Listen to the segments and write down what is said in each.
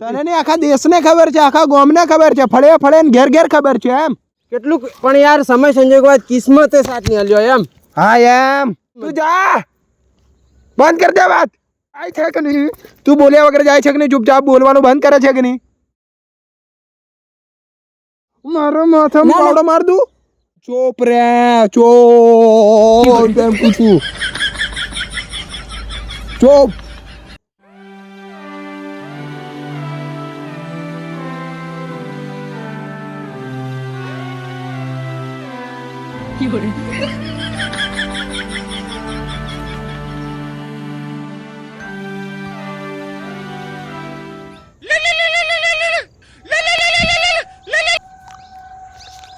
તને નહીં આખા દેશને ખબર છે આખા ગામને ખબર છે ફળે ફળે ને ઘેર ઘેર ખબર છે એમ. કેટલું પણ યાર સમય સંજોગ બાદ કિસ્મતે સાથ નહીં હલ્યો એમ. હા એમ. તું જા. બંધ કર દે વાત. આય છે કે નહીં? તું બોલ્યા વગર જાય છે કે નહીં? ચૂપચાપ બોલવાનું બંધ કરે છે કે નહીં? મારો માથામાં પાવડો માર દઉં? ચોપ રે ચોપ એમ પૂછું ચોપ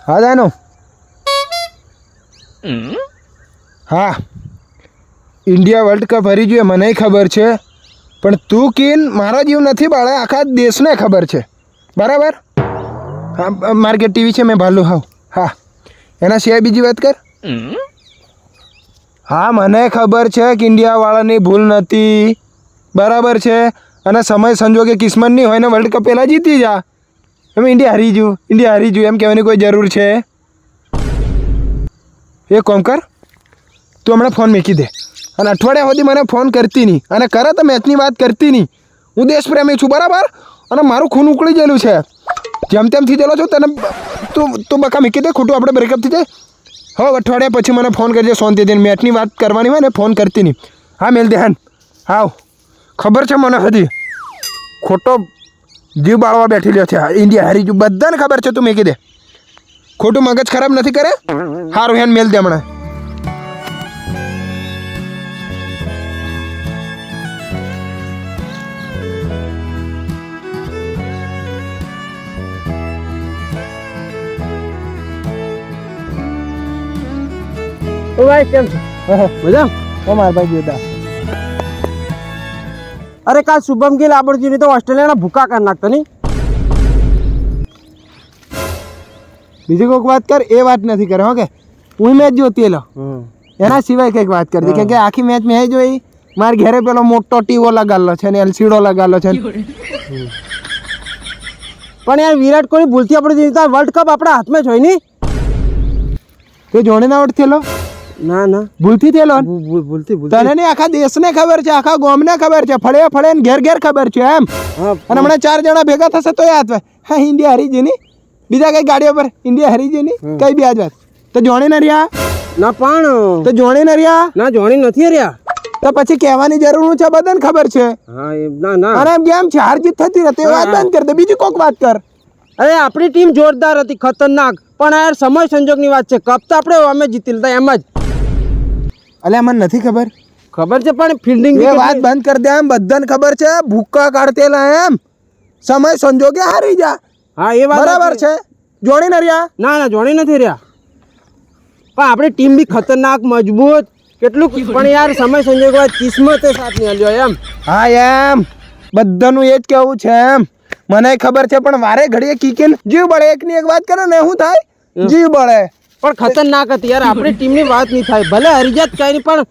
હા જાનો હા. ઇન્ડિયા વર્લ્ડ કપ હરી જોઈએ, મને ખબર છે. પણ તું કીન, મારો જીવ નથી બાળે, આખા દેશને ખબર છે. બરાબર? હા, માર્કેટ ટીવી છે, મેં ભાલું હાવ. હા. એના સિવાય બીજી વાત કર. હા, મને ખબર છે કે ઇન્ડિયાવાળાની ભૂલ નથી. બરાબર છે. અને સમય સંજોગે કિસ્મત નહીં હોય ને વર્લ્ડ કપ પહેલાં જીતી જા. એમ ઇન્ડિયા હારી જુ ઇન્ડિયા હારી જુ એમ કહેવાની કોઈ જરૂર છે? એ કોમ કર, તું હમણાં ફોન મૂકી દે. અને અઠવાડિયા સુધી મને ફોન કરતી નહીં. અને કરે તો મેચની વાત કરતી નહીં. હું દેશપ્રેમી છું, બરાબર? અને મારું ખૂન ઉકળી ગયેલું છે. જેમ તેમ થઈ ગયેલો છું, તને તું તું બકા મૂકી દે, ખોટું આપણે બ્રેકઅપ થઈ જાય. હવે, અઠવાડિયા પછી મને ફોન કરજે શાંતિથી મેચની વાત કરવાની હોય ને, ફોન કરતી નહીં. હા, મેલ દે, હાન. હાવ ખબર છે મને હજી? ખોટો જીવ બાળવા બેઠી રહ્યો છે. ઇન્ડિયા હારી ગયું બધાને ખબર છે, તું મૂકી દે. ખોટું મગજ ખરાબ નથી કરે? સારું હેન મેલ દે હમણાં. ભાઈ કેમ છે? મજા ઓ માર ભાઈ જોતા અરે કાલ શુભમ ગિલ આબડજીને તો ઓસ્ટ્રેલિયાના ભૂકા કરી નાખતો નહીં? બીજી કોઈક વાત કર એ વાત નથી કરે હો કે? હું મેચ જોતી એલો એના સિવાય કંઈક વાત કરતી કેમ કે આખી મેચ મેં જોઈ મારા ઘરે પેલો મોટો ટીવો લગાડેલો છે ને એલસીડો લગાડેલો છે પણ યાર વિરાટ કોહલી ભૂલથી આપણે જીતા વર્લ્ડ કપ આપણા હાથમાં જ હોય નહીં તે જોડે ના આઉટ થયેલો ના ના. ભૂલથી થયેલો ભૂલથી તને નહીં આખા દેશને ખબર છે આખા ગામને ખબર છે ફળે ફળે ને ઘેર ઘેર ખબર છે એમ. અને હમણાં ચાર જણા ભેગા થશે તો યાદ હોય હા ઇન્ડિયા હારી જઈ ની. બીજા કઈ ગાડીઓ પર? ઇન્ડિયા હરી જઈ ની કઈ બી આજ વાત તો જોણે ન રહ્યા? ના પણ તો જોણે ન રહ્યા? ના જોણે નથી રહ્યા. તો પછી કહેવાની જરૂર છે બધાને ખબર છે. હા ના ના. અને એમ કેમ છે હાર જીત થતી રહેતી વાત બંધ કર દે. બીજી કોક વાત કર. અરે આપણી ટીમ જોરદાર હતી ખતરનાક. પણ યાર સમય સંજોગની વાત છે. કપ તો આપણે અમે જીતી લીધા એમ જ. અલ્યા મને નથી ખબર. ખબર છે પણ ફિલ્ડિંગ એ વાત બંધ કર દે એમ બધાને ખબર છે ભૂક્કા કાઢતેલા એમ. સમય સંજોગે હારી જા. હા એ વાત બરાબર છે. જોડી ન રહ્યા? ના ના જોડી નથી રહ્યા. પણ આપણી ટીમ બી ખતરનાક મજબૂત કેટલું પણ યાર સમય સંજોગ કિસ્મતે સાથ નહીં હલ્યો એમ. હા એમ. બધાનું એ જ કેવું છે એમ. મને ખબર છે પણ વારે ઘડીએ કીકીન જીવ બળે. એકની એક વાત કરે ને શું થાય? જીવ બળે. પણ ખતરનાક હતી યાર આપણી ટીમની વાત નહીં થાય. ભલે હરિજાત કઈ નહીં પણ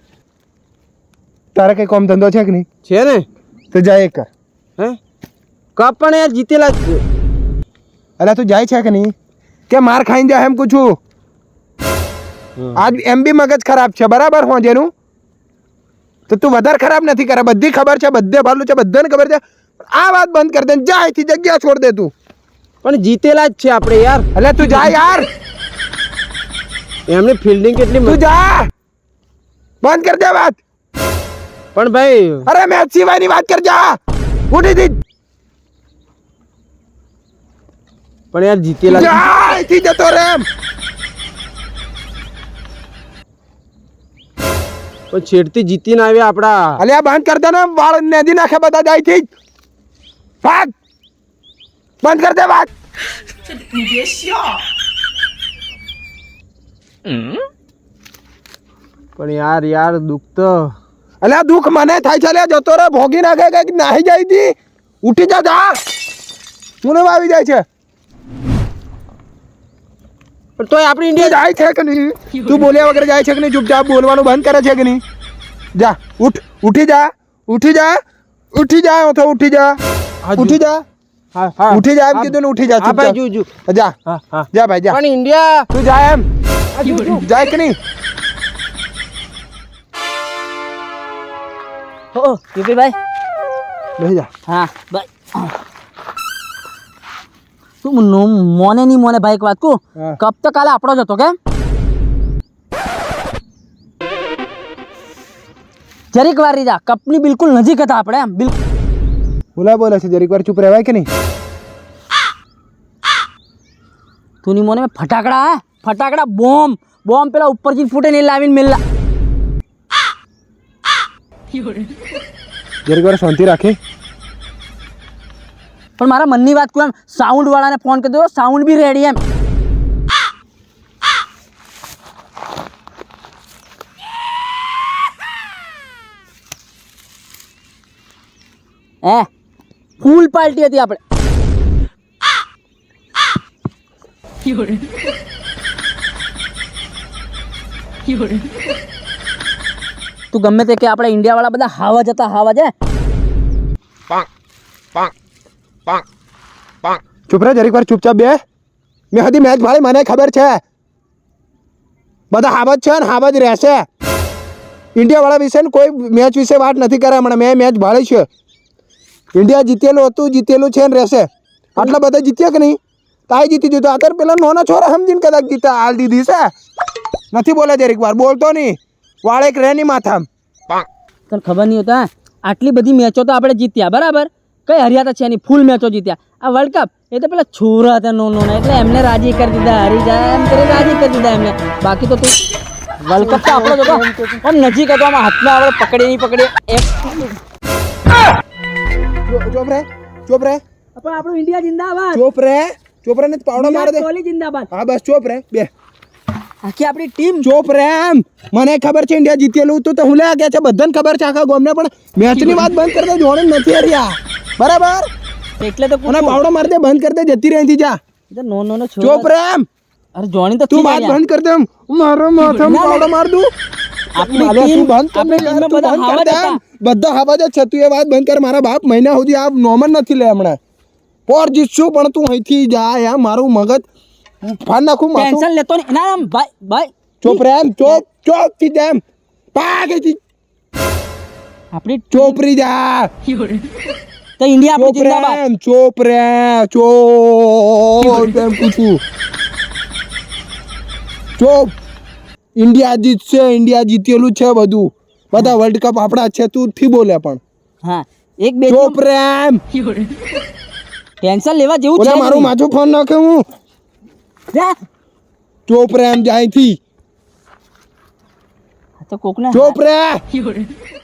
તારે કઈ કોમ ધંધો છે કે નહીં? છે ને? તો જાય એક કર. હે? કપ પણ યાર જીતેલા જ અલ્યા તું જાય છે કે નહીં? કે માર ખાઈને જાય એમ પૂછું આજ એમ બી મગજ ખરાબ છે બરાબર? હું જેનું તો તું વધારે ખરાબ નથી કરે. બધી ખબર છે બધે ભાલું છે બધાને ખબર છે. આ વાત બંધ કરી દે જાય જા અહીંથી જગ્યા છોડ દે તું. પણ જીતેલા જ છે આપણે યાર. એટલે તું જા યાર. એમની ફિલ્ડિંગ કેટલી તું જા. બંધ કરી દે વાત. પણ ભાઈ અરે મેચ સિવાયની વાત કર જા. ઉઠી દી પણ યાર જીતેલા અહીંથી જતો રે પણ છેડતી જીતીને આવ્યા આપણા. અલ્યા બંધ કર દે ને વાળ નેદી નાખે બધા જાય થી ભાગ. બંધ કર દે ભાગ. પણ યાર યાર દુઃખ તો અલ્યા દુઃખ મને થાય છે અલ્યા જતો રે ભોગી નાખે કંઈક નાહી જાય તી. ઉઠી જા જા. મને આવી જાય છે. પણ તોય આપણી ઇન્ડિયા જાય છે કે નહીં? તું બોલ્યા વગર જાય છે કે નહીં? ચૂપચાપ બોલવાનું બંધ કરે છે કે નહીં? જા ઉઠ ઉઠી જા ઉઠી જા ઉઠી જા તો ઉઠી જા. ઉઠી જા. હા હા. ઉઠી જા એમ કીધું ને ઉઠી જા હા ભાઈ ચૂપચાપ. જુ જુ. જા. હા હા. જા ભાઈ જા. પણ ઇન્ડિયા તું જા એમ જાય કે નહીં? ઓ યુપીભાઈ. બેસી જા. હા ભાઈ. નો- મોને નહીં મોને ભાઈ એક વાત કહું? કપ તો કાલે આપણો જ હતો કેમ જરીક વાર રીજા કપની બિલકુલ નજીક હતા આપણે એમ બિલકુલ. બોલા બોલે છે જરીક વાર ચૂપ રહેવાય કે નહીં? તું ની મોને ફટાકડા હે? ફટાકડા બોમ્બ બોમ્બ પેલા ઉપરથી ફૂટે નહીં લાવીને મેલા. જરીક વાર શાંતિ રાખી. પણ મારા મનની વાત કહું એમ સાઉન્ડ વાળાને ફોન કરી દો સાઉન્ડ બી રેડી એમ. હે? ફૂલ પાર્ટી હતી આપણે તું ગમે તે કે આપણે ઇન્ડિયાવાળા બધા હાવા જતા હાવા છે ચૂપ રહે જરીક વાર ચૂપચાપ બે. મેં હજી મેચ ભાઈ મને ખબર છે. બધા હાવજ છે ને હાવજ રહેશે. ઇન્ડિયાવાળા વિશે ને કોઈ મેચ વિશે વાત નથી કરે હમણાં. મેં મેચ ભાળી છે. ઇન્ડિયા જીતેલું હતું જીતેલું છે ને રહેશે. આટલા બધા જીત્યા કે નહીં? તાય જીતી જતો અત્યારે પેલા નોના છોરા સમજીને કદાચ જીતા હાલ દીધી છે. નથી બોલે જરીક વાર. બોલતો નહીં. વાળે એક રહે નહીં માથામ. તને ખબર નહીં હોતા? આટલી બધી મેચો તો આપણે જીત્યા. બરાબર? કઈ હરિયા છે એની ફૂલ મેચો જીત્યા. આ વર્લ્ડ કપ એ તો પેલા છોરા હતા નો એટલે એમને રાજી કરી દીધા હરી જાય એમ કરી રાજી કરી દીધા એમને. બાકી તો તું વર્લ્ડ કપ તો આપણો હતો આમ નજીક હતો આમાં હાથમાં આપણે પકડી નહીં પકડી એક ચોપ રે ચોપ રે. પણ આપણું ઇન્ડિયા જિંદાબાદ. ચોપ રે ચોપ રે ને પાવડો માર દે. કોહલી જિંદાબાદ. હા બસ ચોપ રે બે. આખી આપણી ટીમ ચોપ રે એમ. મને ખબર છે ઇન્ડિયા જીતેલું તું તો હું લે કે છે બધાને ખબર છે આખા ગોમને પણ મેચની વાત બંધ કરી દે જોડે નથી હર્યા. બરાબર? એટલે તો કોને પાવડો મારી દે બંધ કરી દે જતી રહી હતી જા. નો નો નો ચૂપ રે એમ અરે જોણી તો તું વાત બંધ કરી દે એમ. મારો ના. પાવડો માર દઉં. આપણી ટીમ બંધ કર આપણી તું બધા હાવા જ દે બધા હાવા જ છે તું એ વાત બંધ કર. મારા બાપ મહિના સુધી આ નોમન નથી લે હમણાં. પોર જીતશું પણ તું અહીંથી જા યાર મારું મગજ ફાન નાખું માથું. ટેન્શન લેતો નહીં. ના ભાઈ ભાઈ. ચોપ રે એમ ચોપ ચોપથી એમ. પાગેથી આપણી ચોપરી જા. તો ઇન્ડિયા આપણું જિંદાબાદ. એમ ચોપ રે ચોપ એમ પૂછું. ચોપ. ઇન્ડિયા જીતશે ઇન્ડિયા જીતેલું છે બધું. બધા વર્લ્ડ કપ આપણા છે તું થી બોલે પણ. હા એક બે ચોપ રે એમ. ટેન્શન લેવા જેવું છે મારું. માથું ફોન નાખે હું. ચોપ રે એમ જાયથી આ તો કોકને ચોપ રે.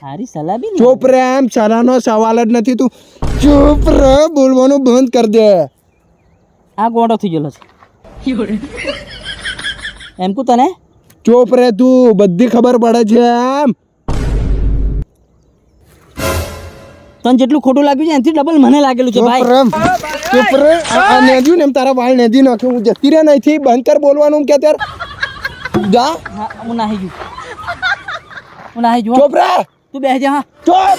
હારી. સલાહ બી ચોપ રે એમ સલાહનો સવાલ જ નથી તું. ચૂપ રે બોલવાનું બંધ કર દે. આ ગોડો થઈ ગયેલો છે. એમ કુ તને? ચોપ રે તું બધી ખબર પડે છે એમ. તને જેટલું ખોટું લાગ્યું છે એનાથી ડબલ મને લાગેલું છે ભાઈ. ચોપરમ ચોપરે આ નેદ્યું ને એમ તારા વાળ નેદી નાખ્યું. હું જતી રહે નહીં બંધ કર બોલવાનું કે તાર જા. હા હું નાહી જઉં હું નાહી જઉં ચોપરા! તું બેસી જા હા. ચોપ!